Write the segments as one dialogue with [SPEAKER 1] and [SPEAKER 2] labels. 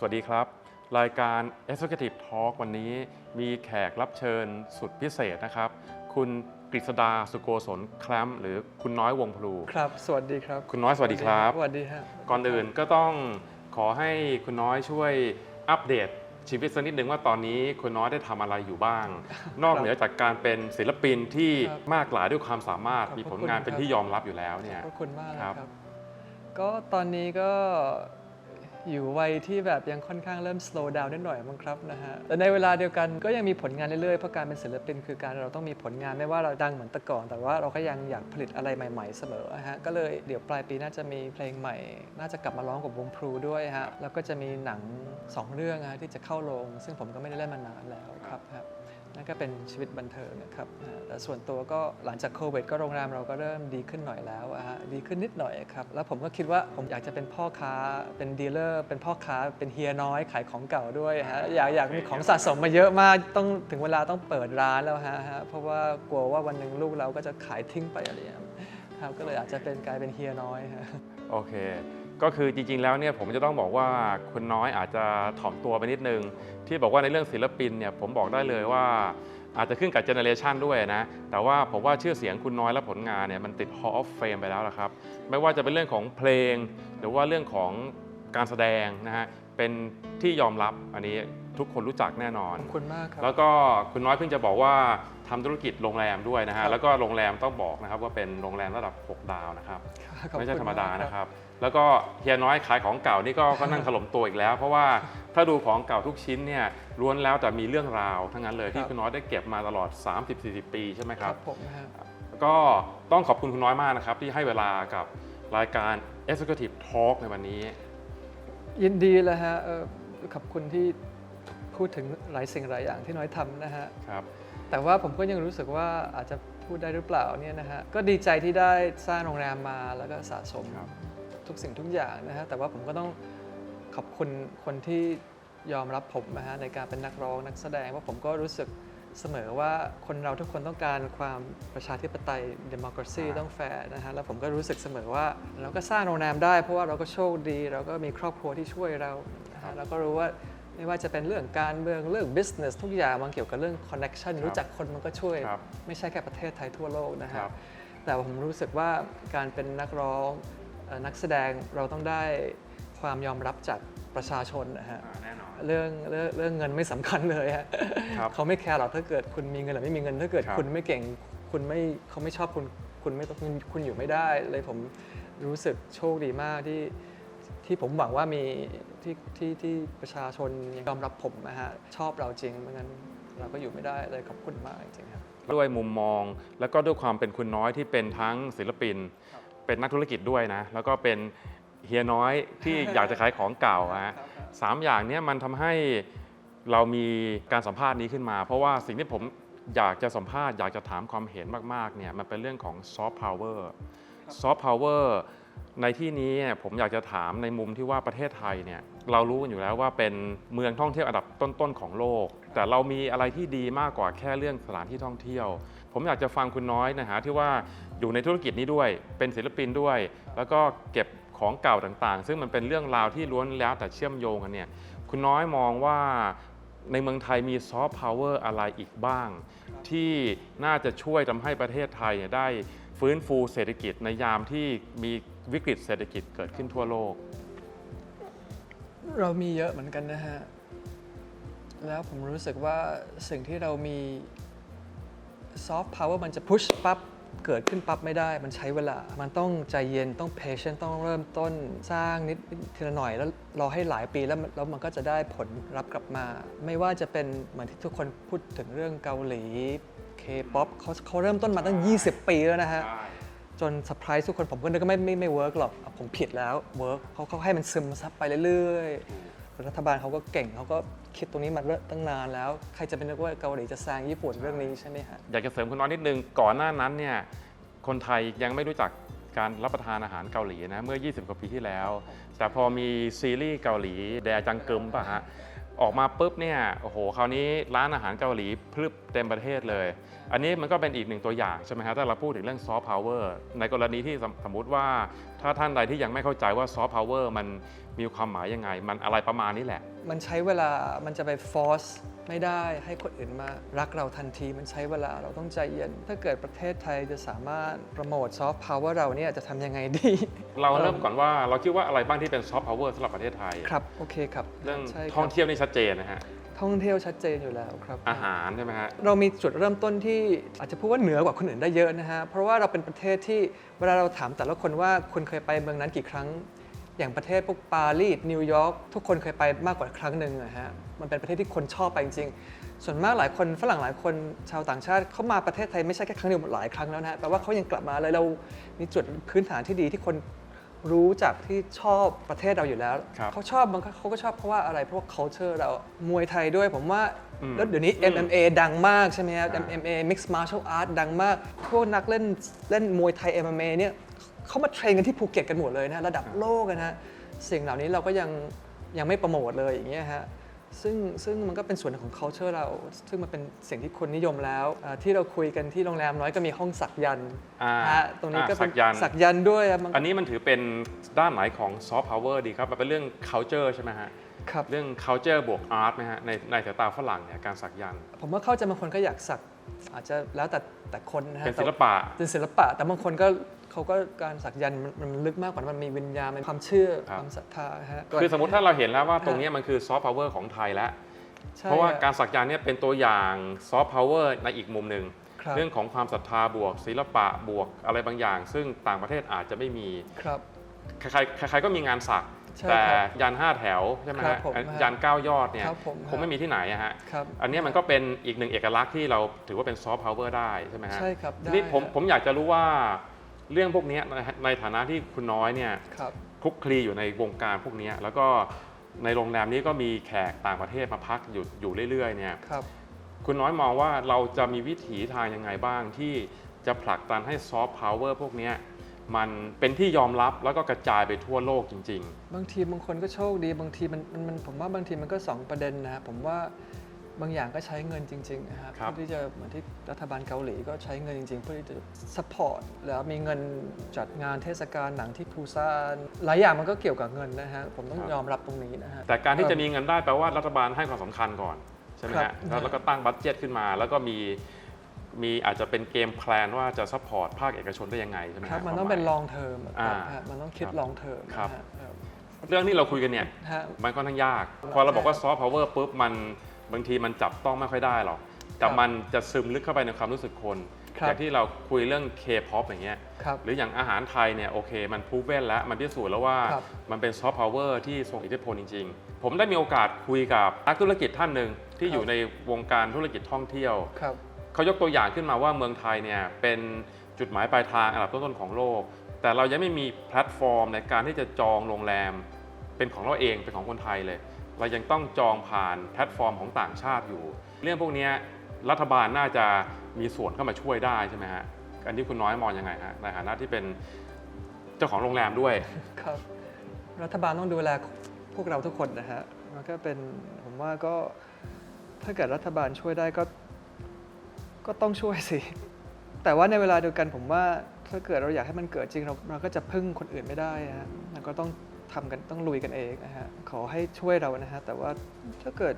[SPEAKER 1] สวัสดีครับ รายการ Executive Talk วันนี้มีแขกรับเชิญสุดพิเศษนะครับ คุณกฤษดาสุโกศลแคลมป์หรือคุณน้อยวงพลู
[SPEAKER 2] ครับ สวัสดีครับ
[SPEAKER 1] คุณน้อยสวัสดีครับ
[SPEAKER 2] สวัสดีฮะ
[SPEAKER 1] ก่อนอื่นก็ต้องขอให้คุณน้อยช่วยอัปเดตชีวิตสักนิดหนึ่งว่าตอนนี้คุณน้อยได้ทำอะไรอยู่บ้าง นอกเหนือจากการเป็นศิลปินที่
[SPEAKER 2] ครับ
[SPEAKER 1] มากหลายด้วยความสามารถ
[SPEAKER 2] ขอบ
[SPEAKER 1] มีผล
[SPEAKER 2] คุณ
[SPEAKER 1] งานเป็น
[SPEAKER 2] ครับ
[SPEAKER 1] ที่ยอมรับอยู่แล้วเนี่ย
[SPEAKER 2] ขอบคุณมากนะ
[SPEAKER 1] ค
[SPEAKER 2] ค
[SPEAKER 1] รั
[SPEAKER 2] รับบก็ตอนนี้ก็ อยู่วัยที่แบบยังค่อนข้างเริ่ม slow down นิดหน่อยมั้งครับนะฮะแต่ในเวลาเดียวกันก็ยังมีผลงานเรื่อยๆ เพราะการเป็นศิลปินคือการเราต้องมีผลงานไม่ว่าเราดังเหมือนแต่ก่อน แต่ว่าเราก็ยังอยากผลิตอะไรใหม่ ๆ เสมอฮะก็เลยเดี๋ยวปลายปีน่าจะมีเพลงใหม่ น่าจะกลับมาร้องกับวงพลูด้วยฮะแล้วก็จะมีหนังสองเรื่องฮะที่จะเข้าโรงซึ่งผมก็ไม่ได้เล่นมานานแล้วครับ นั่นก็เป็นชีวิตบันเทิงนะครับแต่ส่วนตัวก็หลังจากโควิดก็โรงแรมเราก็เริ่มดีขึ้นหน่อยแล้วฮะดีขึ้นนิดหน่อยครับแล้วผมก็คิดว่าผมอยากจะเป็นพ่อค้าเป็นดีลเลอร์เป็นพ่อค้าเป็นเฮียน้อยขายของเก่าด้วยฮะอยากอยากมีของสะสมมาเยอะมากต้องถึงเวลาต้องเปิดร้านแล้วฮะฮะเพราะว่ากลัวว่าวันหนึ่งลูกเราก็จะขายทิ้งไปอะไรอย่างเงี้ยครับก็เลยอาจจะเป็นกลายเป็นเฮียน้อยฮะ
[SPEAKER 1] โอเค ก็คือจริงๆแล้วเนี่ยผมจะต้องบอกว่าคุณน้อยอาจจะถ่อมตัวไปนิดนึง ที่บอกว่าในเรื่องศิลปินเนี่ยผมบอกได้เลยว่าอาจจะขึ้นกับเจเนเรชันด้วยนะ แต่ว่าผมว่าชื่อเสียงคุณน้อยและผลงานเนี่ยมันติด Hall of Fame ไปแล้วละครับ ไม่ว่าจะเป็นเรื่องของเพลง หรือว่าเรื่องของการแสดงนะฮะเป็นที่ยอมรับอันนี้ ทุกคนรู้จักแน่นอน
[SPEAKER 2] ขอบคุณมากครับ
[SPEAKER 1] แล้วก็คุณน้อยเพิ่งจะบอกว่าทำธุรกิจโรงแรมด้วยนะ
[SPEAKER 2] ครั
[SPEAKER 1] ฮะ
[SPEAKER 2] บ
[SPEAKER 1] แล้วก็โรงแรมต้องบอกนะครับว่าเป็นโรงแรมระดับ 6 ดาวนะครับ
[SPEAKER 2] ขอบ
[SPEAKER 1] ไม่ใช่
[SPEAKER 2] คุณ
[SPEAKER 1] ธรรมดาา
[SPEAKER 2] ก
[SPEAKER 1] นะครับ แล้วก็เฮียน้อยขายของเก่านี่ก็ ก็นั่งถล่มตัวอีกแล้ว เพราะว่าถ้าดูของเก่าทุกชิ้นเนี่ยล้วนแล้วแต่มีเรื่องราวทั้งนั้นเลยที่คุณน้อยได้เก็บมาตลอด 30-40 ปีใช่ไหมค
[SPEAKER 2] ค
[SPEAKER 1] รั
[SPEAKER 2] รับ บผมนะฮะ
[SPEAKER 1] ก็ต้องขอบคุณคุณน้อยมากนะครับ ที่ให้เวลากับรายการ Executive Talk ในวันนี้
[SPEAKER 2] ยินดีเลยฮะเอ่อขอบคุณที่ พูดถึงหลายสิ่งหลายอย่างที่น้อยทำนะฮะ
[SPEAKER 1] ครับ
[SPEAKER 2] แต่ว่าผมก็ยังรู้สึกว่าอาจจะพูดได้หรือเปล่าเนี่ยนะฮะก็ดีใจที่ได้สร้างโรงแรมมาแล้วก็สะสม
[SPEAKER 1] ครับ
[SPEAKER 2] ทุกสิ่งทุกอย่างนะฮะแต่ว่าผมก็ต้องขอบคุณคนที่ยอมรับผมนะฮะในการเป็นนักร้องนักแสดงว่าผมก็รู้สึกเสมอว่าคนเราทุกคนต้องการความประชาธิปไตย democracy
[SPEAKER 1] อ่า
[SPEAKER 2] ต้องแฟร์นะฮะแล้วผมก็รู้สึกเสมอว่าเราก็สร้างโรงแรมได้เพราะว่าเราก็โชคดี เราก็มีครอบครัวที่ช่วยเรานะฮะเราก็รู้ว่า ไม่ว่าจะเป็นเรื่องการเมืองเรื่อง business ทุกอย่างมันเกี่ยวกับเรื่อง connection รู้จักคนมันก็ช่วย
[SPEAKER 1] ครับ
[SPEAKER 2] ไม่ใช่แค่ประเทศไทยทั่วโลกนะ
[SPEAKER 1] ค
[SPEAKER 2] ฮะ
[SPEAKER 1] รับ
[SPEAKER 2] แต่ผมรู้สึกว่าการเป็นนักร้องเอ่อนักแสดงเราต้องได้ความยอมรับจากประชาชนนะฮะ
[SPEAKER 1] แน่นอน
[SPEAKER 2] เรื่องเรื่องเรื่องเงินไม่สำคัญเลยฮะ
[SPEAKER 1] ครับ
[SPEAKER 2] เขาไม่แคร์หรอกถ้าเกิดคุณมีเงินหรือไม่มีเงินถ้าเกิด
[SPEAKER 1] ครับ
[SPEAKER 2] คุณไม่เก่ง คุณไม่เขาไม่ชอบคุณคุณไม่ต้องคุณอยู่ไม่ได้เลยผมรู้สึกโชคดีมากที่ ที่ผมหวังว่ามีที่ที่ที่ประชาชนยอมรับผมนะฮะชอบเราจริงไม่งั้นเราก็อยู่ไม่ได้เลยขอบคุณมากจริงๆครับ
[SPEAKER 1] ด้วยมุมมอง แล้วก็ด้วยความเป็นคุณน้อยที่เป็นทั้งศิลปิน เป็นนักธุรกิจด้วยนะ แล้วก็เป็นเฮียน้อยที่อยากจะขายของเก่าฮะสามอย่างเนี้ยมันทำให้เรามีการสัมภาษณ์นี้ขึ้นมา เพราะว่าสิ่งที่ผมอยากจะสัมภาษณ์อยากจะถามความเห็นมากๆเนี่ยมันเป็นเรื่องของซอฟต์พาวเวอร์ซอฟต์พาวเวอร์ ในที่นี้เนี่ยผมอยากจะถามในมุมที่ว่าประเทศไทยเนี่ยเรารู้กันอยู่แล้วว่าเป็นเมืองท่องเที่ยวอันดับต้นๆของโลก แต่เรามีอะไรที่ดีมากกว่าแค่เรื่องสถานที่ท่องเที่ยว ผมอยากจะฟังคุณน้อยนะฮะที่ว่าอยู่ในธุรกิจนี้ด้วย เป็นศิลปินด้วย แล้วก็เก็บของเก่าต่างๆ ซึ่งมันเป็นเรื่องราวที่ล้วนแล้วแต่เชื่อมโยงกันเนี่ยคุณน้อยมองว่าในเมืองไทยมีซอฟต์พาวเวอร์อะไรอีกบ้าง ที่น่าจะช่วยทำให้ประเทศไทยเนี่ยได้ ฟื้นฟูเศรษฐกิจในยามที่มีวิกฤตเศรษฐกิจเกิดขึ้นทั่วโลก
[SPEAKER 2] เรามีเยอะเหมือนกันนะฮะ แล้วผมรู้สึกว่าสิ่งที่เรามีซอฟต์พาวเวอร์มันจะพุชปั๊บเกิดขึ้นปั๊บไม่ได้ มันใช้เวลา มันต้องใจเย็น ต้อง patient ต้องเริ่มต้นสร้างนิดทีละหน่อย แล้วรอให้หลายปีแล้วแล้วมันก็จะได้ผลรับกลับมา ไม่ว่าจะเป็นเหมือนที่ทุกคนพูดถึงเรื่องเกาหลี K-POP เขาเขาเริ่มต้นมาตั้ง 20 ปีแล้วนะฮะ จนเซอร์ไพรส์ทุกคนผมก็นึกว่าไม่ไม่ไม่เวิร์กหรอกอะผมผิดแล้วเวิร์กเขาเขาให้มันซึมซับไปเรื่อยๆรัฐบาลเขาก็เก่งเขาก็คิดตรงนี้มาตั้งนานแล้ว ใครจะไปนึกว่าเกาหลีจะแซงญี่ปุ่นเรื่องนี้ใช่ไหมฮะ
[SPEAKER 1] อยากจะเสริมคุณน้อยนิดนึง ก่อนหน้านั้นเนี่ย คนไทยยังไม่รู้จักการรับประทานอาหารเกาหลีนะ เมื่อ 20 กว่าปีที่แล้ว แต่พอมีซีรีส์เกาหลีแดจังกึมป่ะฮะ ออกมาปุ๊บเนี่ยโอ้โหคราวนี้ร้านอาหารเกาหลีพลึบเต็มประเทศเลย อันนี้มันก็เป็นอีกหนึ่งตัวอย่างใช่ไหมฮะถ้าเราพูดถึงเรื่องซอฟต์พาวเวอร์ในกรณีที่สมสมมุติว่าถ้าท่านใดที่ยังไม่เข้าใจว่าซอฟต์พาวเวอร์มันมีความหมายยังไง มันอะไรประมาณนี้แหละ
[SPEAKER 2] มันใช้เวลามันจะไปฟอร์สไม่ได้ให้คนอื่นมารักเราทันทีมันใช้เวลาเราต้องใจเย็น ถ้าเกิดประเทศไทยจะสามารถโปรโมทซอฟต์พาวเวอร์เราเนี่ยจะทำยังไงดี
[SPEAKER 1] เราเริ่มก่อนว่าเราคิดว่าอะไรบ้างที่เป็นซอฟต์พาวเวอร์สำหรับประเทศไทย
[SPEAKER 2] ครับ โอเคครับ
[SPEAKER 1] เรื่อง
[SPEAKER 2] ใช่ค
[SPEAKER 1] ท่
[SPEAKER 2] รั
[SPEAKER 1] อบงเที่ยวนี่ชัดเจนนะฮะ
[SPEAKER 2] ท่องเที่ยวชัดเจนอยู่แล้วครับ
[SPEAKER 1] อาหารใช่ไหมฮะ
[SPEAKER 2] เรามีจุดเริ่มต้นที่อาจจะพูดว่าเหนือกว่าคนอื่นได้เยอะนะฮะ เพราะว่าเราเป็นประเทศที่เวลาเราถามแต่ละคนว่าคุณเคยไปเมืองนั้นกี่ครั้ง อย่างประเทศพวกปารีสนิวยอร์กทุกคนเคยไปมากกว่าครั้งหนึ่งนะฮะ มันเป็นประเทศที่คนชอบไปจริงๆ ส่วนมากหลายคนฝรั่งหลายคนชาวต่างชาติเขามาประเทศไทยไม่ใช่แค่ครั้งเดียวหลายครั้งแล้วนะฮะแปลว่าเขายังกลับมาเลยเรามีจุดพื้นฐานที่ดีที่คน รู้จักที่ชอบประเทศเราอยู่แล้ว
[SPEAKER 1] ครับ
[SPEAKER 2] เขาชอบบางครั้งเขาก็ชอบเพราะว่าอะไรเพราะว่า culture เรามวยไทยด้วยผมว่า
[SPEAKER 1] อืม
[SPEAKER 2] แล้วเดี๋ยวนี้
[SPEAKER 1] อืม
[SPEAKER 2] MMA ดังมากใช่ไหมครับ
[SPEAKER 1] อ่า
[SPEAKER 2] MMA Mixed Martial Art ดังมาก พวกนักเล่นเล่นมวยไทย MMA เนี่ยเขามาเทรนกันที่ภูเก็ตกันหมดเลยนะ ระดับโลกอะนะฮะสิ่งเหล่านี้เราก็ยังยังไม่โปรโมทเลยอย่างเงี้ยฮะ ซึ่งซึ่งมันก็เป็นส่วนหนึ่งของ culture เรา ซึ่งมันเป็นสิ่งที่คนนิยมแล้วอ่าที่เราคุยกันที่โรงแรมน้อยก็มีห้องสักยันต์
[SPEAKER 1] อ่า
[SPEAKER 2] ฮะตรงนี้ก็เป็น
[SPEAKER 1] อ่าสักยันต์
[SPEAKER 2] สักยันต์ด้วยอะมัน
[SPEAKER 1] อันนี้มันถือเป็นด้านไหนของซอฟต์พาวเวอร์ดีครับมันเป็นเรื่อง culture ใช่ไหมฮะ
[SPEAKER 2] ครับ
[SPEAKER 1] เรื่อง culture บวก art ไหมฮะ ในในสายตาฝรั่งเนี่ยการสักยันต์
[SPEAKER 2] ผมว่าเข้าใจบางคนก็อยากสัก อาจจะแล้วแต่แต่คนนะฮะ
[SPEAKER 1] เป็น
[SPEAKER 2] แต่
[SPEAKER 1] ศิลปะ
[SPEAKER 2] เป็นศิลปะ แต่บางคนก็เขาก็การสักยันต์มันมันลึกมากกว่านั้นมันมีวิญญาณมันความเชื่อ
[SPEAKER 1] ครับ
[SPEAKER 2] ความศรัทธาฮะ
[SPEAKER 1] คือสมมติถ้าเราเห็นแล้วว่าตรงเนี้ยมันคือซอฟต์พาวเวอร์ของไทยแล้ว
[SPEAKER 2] ใช่
[SPEAKER 1] เพราะว่า
[SPEAKER 2] ฮ
[SPEAKER 1] การสักยันต์เนี่ยเป็นตัวอย่างซอฟต์พาวเวอร์ในอีกมุมหนึ่ง
[SPEAKER 2] ครับ
[SPEAKER 1] เรื่องของความศรัทธาบวก ศิลปะบวกอะไรบางอย่าง ซึ่งต่างประเทศอาจจะไม่มี
[SPEAKER 2] ครับ
[SPEAKER 1] ใครๆใครๆก็มีงานสัก
[SPEAKER 2] ใช่
[SPEAKER 1] แต่
[SPEAKER 2] ครับ
[SPEAKER 1] ยันห้าแถวใช่ไหม
[SPEAKER 2] ครั
[SPEAKER 1] ฮะ
[SPEAKER 2] บผมฮะ
[SPEAKER 1] ยันเก้ายอดเนี่ย
[SPEAKER 2] ครับผม
[SPEAKER 1] คงไม่มีที่ไหนอะฮะ
[SPEAKER 2] ครับ
[SPEAKER 1] อันเนี้ยมันก็เป็นอีกหนึ่งเอกลักษณ์ที่เราถือว่าเป็นซอฟต์พาวเวอร์ได้ใช่ไหมฮะ
[SPEAKER 2] ใช่ครับ
[SPEAKER 1] ทีนี้
[SPEAKER 2] ได้
[SPEAKER 1] ผม
[SPEAKER 2] ฮะ
[SPEAKER 1] ผมอยากจะรู้ว่าเรื่องพวกเนี้ยในในฐานะที่คุณน้อยเนี่ย
[SPEAKER 2] ครับ
[SPEAKER 1] คลุกคลีอยู่ในวงการพวกเนี้ยแล้วก็ในโรงแรมนี้ก็มีแขกต่างประเทศมาพักอยู่อยู่เรื่อยๆเนี่ย
[SPEAKER 2] ครับ
[SPEAKER 1] คุณน้อยมองว่าเราจะมีวิถีทางยังไงบ้างที่จะผลักดันให้ซอฟต์พาวเวอร์พวกเนี้ย มันเป็นที่ยอมรับแล้วก็กระจายไปทั่วโลกจริง
[SPEAKER 2] บางทีบางคนก็โชคดี บางทีมันมันมันผมว่าบางทีมันก็สองประเด็นนะฮะผมว่าบางอย่างก็ใช้เงินจริงๆนะครับ
[SPEAKER 1] ครับ
[SPEAKER 2] เพื่อที่จะเหมือนที่รัฐบาลเกาหลีก็ใช้เงินจริง ๆ เพื่อที่จะซัพพอร์ตแล้วมีเงินจัดงานเทศกาลหนังที่ปูซานหลายอย่างมันก็เกี่ยวกับเงินนะฮะผมต้องยอมรับตรงนี้นะฮะ
[SPEAKER 1] ๆ แต่การที่จะมีเงินได้แปลว่ารัฐบาลให้ความสำคัญก่อน ใช่ไหม
[SPEAKER 2] ครั
[SPEAKER 1] ฮะ
[SPEAKER 2] บ
[SPEAKER 1] แล้วแล้วก็ตั้งบัตเจ็ตขึ้นมา แล้วก็มี มีอาจจะเป็นเกมแพลนว่าจะซัพพอร์ตภาคเอกชนได้ยังไงใช่ไหมฮะ
[SPEAKER 2] ครับมันต้องเป็น long term อะครับ
[SPEAKER 1] อ่า
[SPEAKER 2] ฮะมันต้องคิด
[SPEAKER 1] ครับ
[SPEAKER 2] long term
[SPEAKER 1] ครับ
[SPEAKER 2] นะฮะครับ
[SPEAKER 1] เรื่องที่เราคุยกันเนี่ย
[SPEAKER 2] ฮะ
[SPEAKER 1] มันค่อนข้างยาก พอเราบอกว่าซอฟต์พาวเวอร์ปุ๊บมันบางทีมันจับต้องไม่ค่อยได้หรอกแต่
[SPEAKER 2] ครับ
[SPEAKER 1] มันจะซึมลึกเข้าไปในความรู้สึกคน
[SPEAKER 2] ครับ
[SPEAKER 1] อย่างที่เราคุยเรื่อง K-POP อย่างเงี้ย
[SPEAKER 2] ครับ
[SPEAKER 1] หรืออย่างอาหารไทยเนี่ยโอเค มันพูเว้นแล้ว มันพิสูจน์แล้วว่า
[SPEAKER 2] ครับ
[SPEAKER 1] มันเป็นซอฟต์พาวเวอร์ที่ทรงอิทธิพลจริง ๆ ผมได้มีโอกาสคุยกับนักธุรกิจท่านหนึ่งที่
[SPEAKER 2] ครับ
[SPEAKER 1] อยู่ในวงการธุรกิจท่องเที่ยว
[SPEAKER 2] ครับ
[SPEAKER 1] เขายกตัวอย่างขึ้นมาว่าเมืองไทยเนี่ยเป็นจุดหมายปลายทางอันดับต้นๆของโลก แต่เรายังไม่มีแพลตฟอร์มในการที่จะจองโรงแรม เป็นของเราเองเป็นของคนไทยเลย เรายังต้องจองผ่านแพลตฟอร์มของต่างชาติอยู่ เรื่องพวกนี้รัฐบาลน่าจะมีส่วนเข้ามาช่วยได้ใช่ไหมฮะอันนี้คุณน้อยมองยังไงฮะในฐานะที่เป็นเจ้าของโรงแรมด้วย
[SPEAKER 2] ครับรัฐบาลต้องดูแลพวกเราทุกคนนะฮะมันก็เป็นผมว่าก็ถ้าเกิดรัฐบาลช่วยได้ก็ ก็ต้องช่วยสิ แต่ว่าในเวลาเดียวกันผมว่าถ้าเกิดเราอยากให้มันเกิดจริงเราเราก็จะพึ่งคนอื่นไม่ได้ฮะมันก็ต้องทำกันต้องลุยกันเองนะฮะขอให้ช่วยเรานะฮะแต่ว่าถ้าเกิด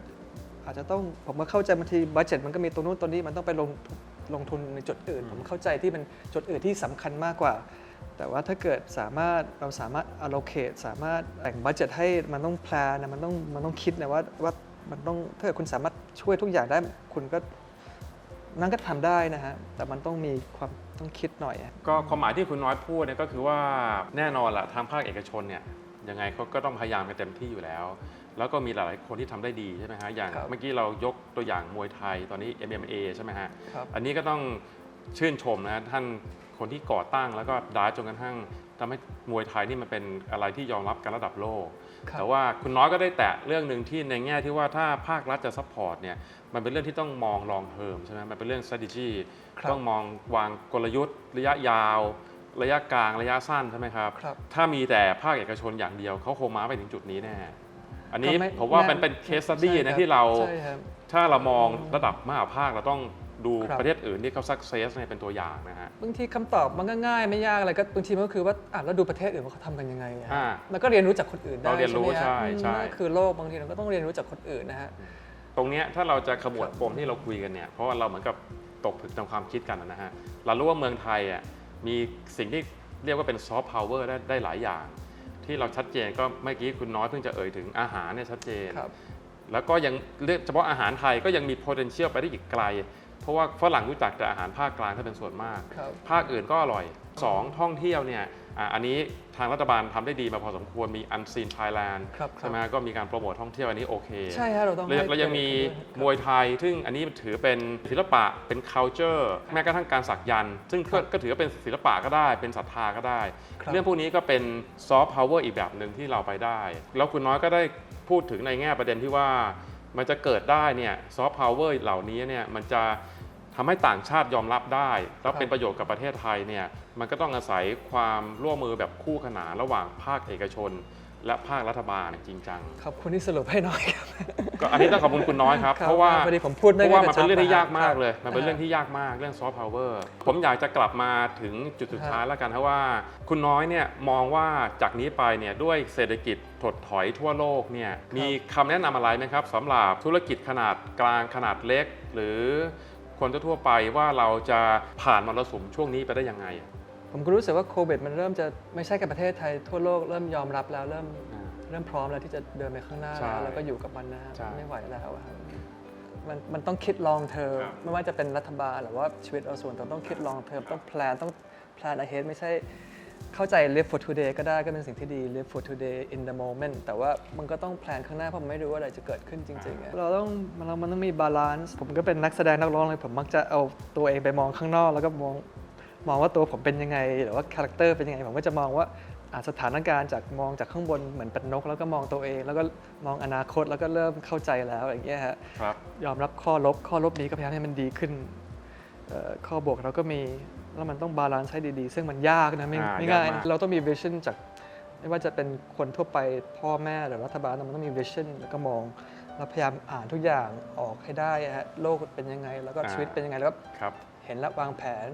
[SPEAKER 2] อาจจะต้องผมก็เข้าใจบางทีบัจเจ็ตมันก็มีตัวนู้นตัวนี้มันต้องไปลงลงทุนในจุดอื่น ผมเข้าใจที่มันจุดอื่นที่สำคัญมากกว่า แต่ว่าถ้าเกิดสามารถเราสามารถ allocate สามารถแบ่งบัตเจ็ตให้มันต้องแพลนนะมันต้องมันต้องคิดนะว่าว่ามันต้องถ้าเกิดคุณสามารถช่วยทุกอย่างได้คุณก็ นั่นก็ทำได้นะฮะ แต่มันต้องมีความต้องคิดหน่อยอะ
[SPEAKER 1] ก็ความหมายที่คุณน้อยพูดเนี่ยก็คือว่าแน่นอนละทางภาคเอกชนเนี่ยยังไงเขาก็ต้องพยายามกันเต็มที่อยู่แล้ว แล้วก็มีหลายๆคนที่ทำได้ดีใช่ไหมฮะ อย่าง
[SPEAKER 2] ครับ
[SPEAKER 1] เมื่อกี้เรายกตัวอย่างมวยไทยตอนนี้ MMA ใช่ไหมฮะ
[SPEAKER 2] ครับ
[SPEAKER 1] อันนี้ก็ต้องชื่นชมนะท่าน คนที่ก่อตั้งแล้วก็ดาจนกระทั่งทำให้มวยไทยนี่มันเป็นอะไรที่ยอมรับกันระดับโลก
[SPEAKER 2] ครับ
[SPEAKER 1] แต่ว่าคุณน้อยก็ได้แตะเรื่องหนึ่งที่ในแง่ที่ว่าถ้าภาครัฐจะซัพพอร์ตเนี่ยมันเป็นเรื่องที่ต้องมอง long term ใช่ไหมมันเป็นเรื่อง strategy
[SPEAKER 2] ครับ
[SPEAKER 1] ต้องมองวางกลยุทธ์ ระยะยาว ระยะกลางระยะสั้นใช่ไหมครับ
[SPEAKER 2] ครับ
[SPEAKER 1] ถ้ามีแต่ภาคเอกชนอย่างเดียวเขาคงมาไปถึงจุดนี้แน่ อันนี้
[SPEAKER 2] ก็ไม่
[SPEAKER 1] ผมว่า
[SPEAKER 2] แมั
[SPEAKER 1] นเป็นเคสสตี้
[SPEAKER 2] ใช่ค
[SPEAKER 1] นะ
[SPEAKER 2] บ
[SPEAKER 1] ที่เรา
[SPEAKER 2] ใช่ครับ
[SPEAKER 1] ถ้าเรามองระดับมหาภาคเราต้องดู
[SPEAKER 2] ครับ
[SPEAKER 1] ประเทศอื่นที่เขา success เนี่ยเป็นตัวอย่างนะฮะ
[SPEAKER 2] บางทีคำตอบมันก็ง่ายไม่ยากอะไรก็บางทีมันก็คือว่าอะแล้วดูประเทศอื่นว่าเขาทำกันยังไงอะ
[SPEAKER 1] อ่า
[SPEAKER 2] แล้วก็เรียนรู้จากคนอื่นได้
[SPEAKER 1] เราเรียนรู้
[SPEAKER 2] ไหมฮะ
[SPEAKER 1] ใช่ใช่
[SPEAKER 2] อืมนั่นก็คือโลกบางทีเราก็ต้องเรียนรู้จากคนอื่นนะฮะ
[SPEAKER 1] ตรงเนี้ยถ้าเราจะขมวดปมที่เราคุยกันเนี่ยเพราะว่าเราเหมือนกับตกผลึกทางความคิดกันนะฮะเรารู้ว่าเมืองไทยอะมีสิ่งที่เรียกว่าเป็นซอฟต์พาวเวอร์ได้ได้หลายอย่าง ที่เราชัดเจนก็เมื่อกี้คุณน้อยเพิ่งจะเอ่ยถึงอาหารเนี่ยชัดเจน
[SPEAKER 2] ครับ
[SPEAKER 1] แล้วก็ยังเรียกเฉพาะอาหารไทยก็ยังมี potential ไปได้อีกไกล เพราะว่าฝรั่งรู้จักแต่อาหารภาคกลางถ้าเป็นส่วนมาก
[SPEAKER 2] ครับ
[SPEAKER 1] ภาคอื่นก็อร่อย 2 ท่องเที่ยวเนี่ยอะอันนี้ทางรัฐบาลทำได้ดีมาพอสมควรมี Unseen Thailand
[SPEAKER 2] ครับ
[SPEAKER 1] ใช่ไหมก็มีการโปรโมทท่องเที่ยวอันนี้โอเค
[SPEAKER 2] ใช่ฮะเราต้อง
[SPEAKER 1] แล้ว
[SPEAKER 2] ให้
[SPEAKER 1] แล้วยังมี
[SPEAKER 2] เครดิตเขาด้วย
[SPEAKER 1] มวยไทย ซึ่งอันนี้ถือเป็นศิลปะเป็น culture แม้กระทั่งการสักยันต์ซึ่งก็ก็ถือว่าเป็นศิลปะก็ได้ เป็นศรัทธาก็ได้
[SPEAKER 2] ครับ
[SPEAKER 1] เรื่องพวกนี้ก็เป็นซอฟต์พาวเวอร์อีกแบบหนึ่งที่เราไปได้ แล้วคุณน้อยก็ได้ พูดถึงในแง่ประเด็นที่ว่ามันจะเกิดได้เนี่ยซอฟต์พาวเวอร์เหล่านี้เนี่ยมันจะทำให้ต่างชาติยอมรับได้ แล้วเป็นประโยชน์กับประเทศไทยเนี่ยมันก็ต้องอาศัยความร่วมมือแบบคู่ขนานระหว่างภาคเอกชน และภาครัฐบาลจริงจัง
[SPEAKER 2] ขอบคุณที่สรุปให้หน่อยครับ
[SPEAKER 1] ก็อันนี้ต้องขอบคุณคุณน้อยครับ
[SPEAKER 2] ครับ
[SPEAKER 1] เพราะว่า
[SPEAKER 2] พอดีผมพูด
[SPEAKER 1] เพ
[SPEAKER 2] ได้
[SPEAKER 1] ราะว่า
[SPEAKER 2] ไม่
[SPEAKER 1] มัน
[SPEAKER 2] กระชั
[SPEAKER 1] เป็น
[SPEAKER 2] บ
[SPEAKER 1] เรื่องที่ยากมาก
[SPEAKER 2] ครับ
[SPEAKER 1] เลย มันเป็น
[SPEAKER 2] อ่า
[SPEAKER 1] เรื่องที่ยากมากเรื่องซอฟต์พาวเวอร์ผมอยากจะกลับมาถึงจุดสุดท้ายแล้วกันเพราะว่า คุณน้อยเนี่ยมองว่าจากนี้ไปเนี่ยด้วยเศรษฐกิจถดถอยทั่วโลกเนี่ยมีคำแนะนำอะไรไหมครับสำหรับธุรกิจขนาดกลางขนาดเล็ก หรือคนทั่วๆไปว่าเราจะผ่านมรสุมช่วงนี้ไปได้ยังไง
[SPEAKER 2] ผมก็รู้สึกว่าโควิดมันเริ่มจะไม่ใช่แค่ประเทศไทยทั่วโลกเริ่มยอมรับแล้วเริ่ม
[SPEAKER 1] อ่า
[SPEAKER 2] เริ่มพร้อมแล้วที่จะเดินไปข้างหน้า
[SPEAKER 1] ใช่
[SPEAKER 2] แล้วแล้วก็อยู่กับมันนะ
[SPEAKER 1] ใช่
[SPEAKER 2] ไม่ไหวแล้วอะครับมันมันต้องคิดลองเธอ
[SPEAKER 1] ครับ
[SPEAKER 2] ไม่ว่าจะเป็นรัฐบาลหรือว่าชีวิตเราส่วนตัวต้องคิดลองเธอต้องแพลนต้องแพลน ahead ไม่ใช่เข้าใจ live for today ก็ได้ก็เป็นสิ่งที่ดี live for today in the moment แต่ว่ามันก็ต้องแพลนข้างหน้าเพราะมันไม่รู้ว่าอะไรจะเกิดขึ้นจริงๆอะเราต้องเรามันต้องมีบาลานซ์ผมก็เป็นนักแสดงนักร้องเลยผมมักจะเอาตัวเองไปมองข้างนอกแล้วก็มอง มองว่าตัวผมเป็นยังไง หรือว่าคาแรคเตอร์เป็นยังไง ผมก็จะมองว่าอะสถานการณ์จากมองจากข้างบนเหมือนเป็นนก แล้วก็มองตัวเอง แล้วก็มองอนาคตแล้วก็เริ่มเข้าใจแล้วอย่างเงี้ยฮะ
[SPEAKER 1] ครับ
[SPEAKER 2] ยอมรับข้อลบข้อลบนี้ก็พยายามให้มันดีขึ้นเอ่อข้อบวกเราก็มีแล้วมันต้องบาลานซ์ให้ดีๆ ซึ่งมันยากนะไม่
[SPEAKER 1] อ่า
[SPEAKER 2] ไม่ง่าย
[SPEAKER 1] ยากมาก
[SPEAKER 2] นะเราต้องมีวิชั่นจากไม่ว่าจะเป็นคนทั่วไปพ่อแม่หรือรัฐบาลมันต้องมีวิชั่นแล้วก็มองแล้วพยายามอ่านทุกอย่างออกให้ได้ฮะโลกเป็นยังไง แล้วก็ชีวิตเป็นยังไงแล้วก็
[SPEAKER 1] ครับ
[SPEAKER 2] เห็นแล้ววางแผน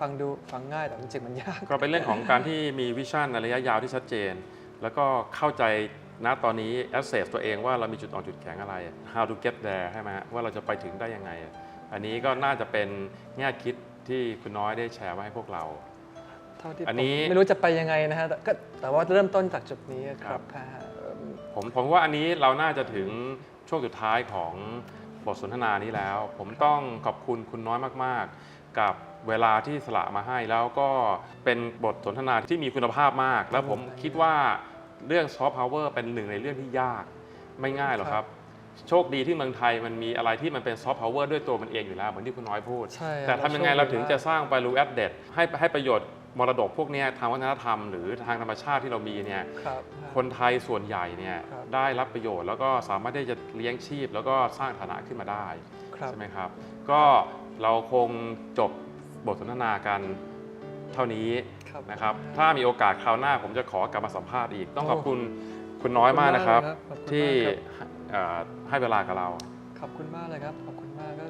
[SPEAKER 2] ฟังดูฟังง่ายแต่จริงๆมันยาก
[SPEAKER 1] ก็เป็นเรื่องของการที่มีวิชั่นในระยะยาวที่ชัดเจน แล้วก็เข้าใจณตอนนี้ assess ตัวเองว่าเรามีจุดอ่อนจุดแข็งอะไร how to get there ใช่ไหมฮะว่าเราจะไปถึงได้ยังไง อันนี้ก็น่าจะเป็นแง่คิดที่คุณน้อยได้แชร์ไว้ให้พวกเรา
[SPEAKER 2] เท่าที่
[SPEAKER 1] อันนี้
[SPEAKER 2] ผมไม่รู้จะไปยังไงนะฮะแต่ก็แต่ว่าเริ่มต้นจากจุดนี้ค
[SPEAKER 1] ครั
[SPEAKER 2] รับบค่ะเอิ่ม
[SPEAKER 1] ผมผมว่าอันนี้เราน่าจะถึงช่วงสุดท้ายของบทสนทนานี้แล้ว ผมต้องขอบคุณคุณน้อยมาก ๆ กับเวลาที่สละมาให้แล้วก็เป็นบทสนทนาที่มีคุณภาพมาก แล้วผมคิดว่าเรื่องซอฟต์พาวเวอร์เป็นหนึ่งในเรื่องที่ยากไม่ง่ายหรอกครับ โชคดีที่เมืองไทยมันมีอะไรที่มันเป็นซอฟต์พาวเวอร์ด้วยตัวมันเองอยู่แล้วเหมือนที่คุณน้อยพูด
[SPEAKER 2] ใช่
[SPEAKER 1] แต่ทำยังไง
[SPEAKER 2] โชค
[SPEAKER 1] เราถึงจะ
[SPEAKER 2] มก
[SPEAKER 1] สร้าง value added ให้ให้ประโยชน์มรดกพวกเนี้ยทางวัฒนธรรมหรือทางธรรมชาติที่เรามีเนี่ย
[SPEAKER 2] ครับ
[SPEAKER 1] คนไทยส่วนใหญ่เนี่ย
[SPEAKER 2] ครับ
[SPEAKER 1] ได้รับประโยชน์แล้วก็สามารถที่จะเลี้ยงชีพ แล้วก็สร้างฐานะขึ้นมาได้
[SPEAKER 2] ครับ
[SPEAKER 1] ใช่ไหมครับ ก็ เราคงจบบทสนทนากันเท่านี้
[SPEAKER 2] ครับ
[SPEAKER 1] นะครับ ถ้ามีโอกาสคราวหน้าผมจะขอกลับมาสัมภาษณ์อีก ต้องขอบ
[SPEAKER 2] โอ้
[SPEAKER 1] คุณคุณน้อยมากนะครับ
[SPEAKER 2] ขอบคุณมากเลยครับขอบคุณ
[SPEAKER 1] ที่
[SPEAKER 2] มากครับ
[SPEAKER 1] เอ่อให้เวลากับเรา
[SPEAKER 2] ขอบคุณมากเลยครับ ขอบคุณมากก็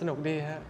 [SPEAKER 2] สนุกดีฮะ